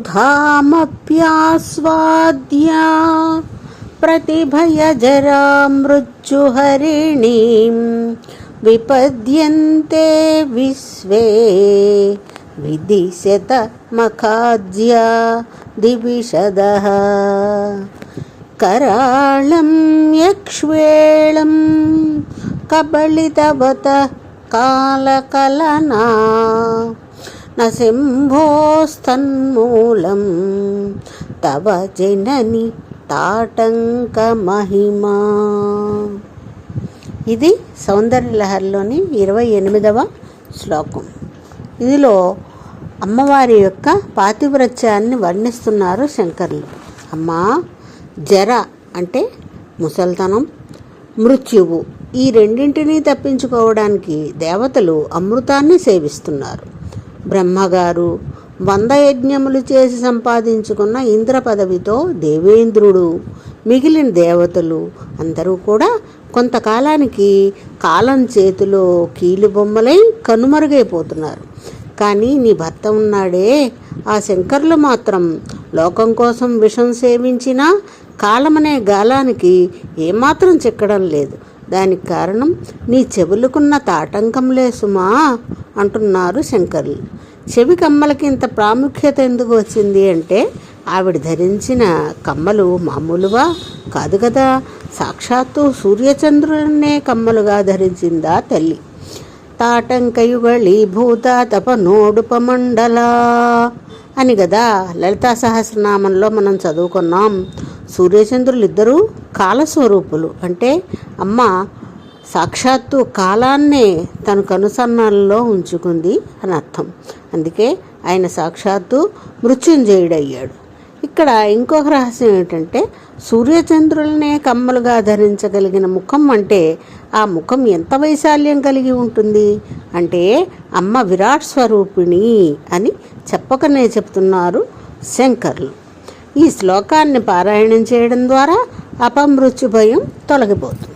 सुधामप्यास्वाद्य प्रतिभयजरामृत्युहरिणीं विपद्यन्ते विश्वे विदिशतमखाद्य दिविशदः कराळं यक्ष्वेळं कबलितवत कालकलना न सिंहोस्तन्मूलं तव जननि తాటంకమహిమా ఇది సౌందర్యలహరిలోని ఇరవై ఎనిమిదవ శ్లోకం ఇదిలో అమ్మవారి యొక్క పాతివ్రత్యాన్ని వర్ణిస్తున్నారు శంకర్లు అమ్మా జర అంటే ముసల్తనం మృత్యువు ఈ రెండింటినీ తప్పించుకోవడానికి దేవతలు అమృతాన్ని సేవిస్తున్నారు బ్రహ్మగారు వంద యజ్ఞములు చేసి సంపాదించుకున్న ఇంద్ర పదవితో దేవేంద్రుడు మిగిలిన దేవతలు అందరూ కూడా కొంతకాలానికి కాలం చేతిలో కీలుబొమ్మలై కనుమరుగైపోతున్నారు. కానీ నీ భర్త ఉన్నాడే ఆ శంకర్లు మాత్రం లోకం కోసం విషం సేవించినా కాలమనే గాలానికి ఏమాత్రం చిక్కడం లేదు. దానికి కారణం నీ చెవులకున్న తాటంకంలే సుమా అంటున్నారు శంకర్లు. చెవి కమ్మలకి ఇంత ప్రాముఖ్యత ఎందుకు వచ్చింది అంటే ఆవిడ ధరించిన కమ్మలు మామూలుగా కాదు కదా? సాక్షాత్తు సూర్యచంద్రులనే కమ్మలుగా ధరించిందా తల్లి. తాటంకయుగళి భూత తపనోడుపమండల అని కదా లలితా సహస్రనామంలో మనం చదువుకున్నాం. సూర్యచంద్రులు ఇద్దరూ కాలస్వరూపులు అంటే అమ్మ సాక్షాత్తు కాలాన్నే తన కనుసన్నాలలో ఉంచుకుంది అని అర్థం. అందుకే ఆయన సాక్షాత్తు మృత్యుంజయుడయ్యాడు. ఇక్కడ ఇంకొక రహస్యం ఏంటంటే సూర్యచంద్రులనే కమ్మలుగా ధరించగలిగిన ముఖం అంటే ఆ ముఖం ఎంత వైశాల్యం కలిగి ఉంటుంది? అంటే అమ్మ విరాట్ స్వరూపిణి అని చెప్పకనే చెప్తున్నారు శంకర్లు. ఈ శ్లోకాన్ని పారాయణం చేయడం ద్వారా అపమృత్యు భయం తొలగిపోతుంది.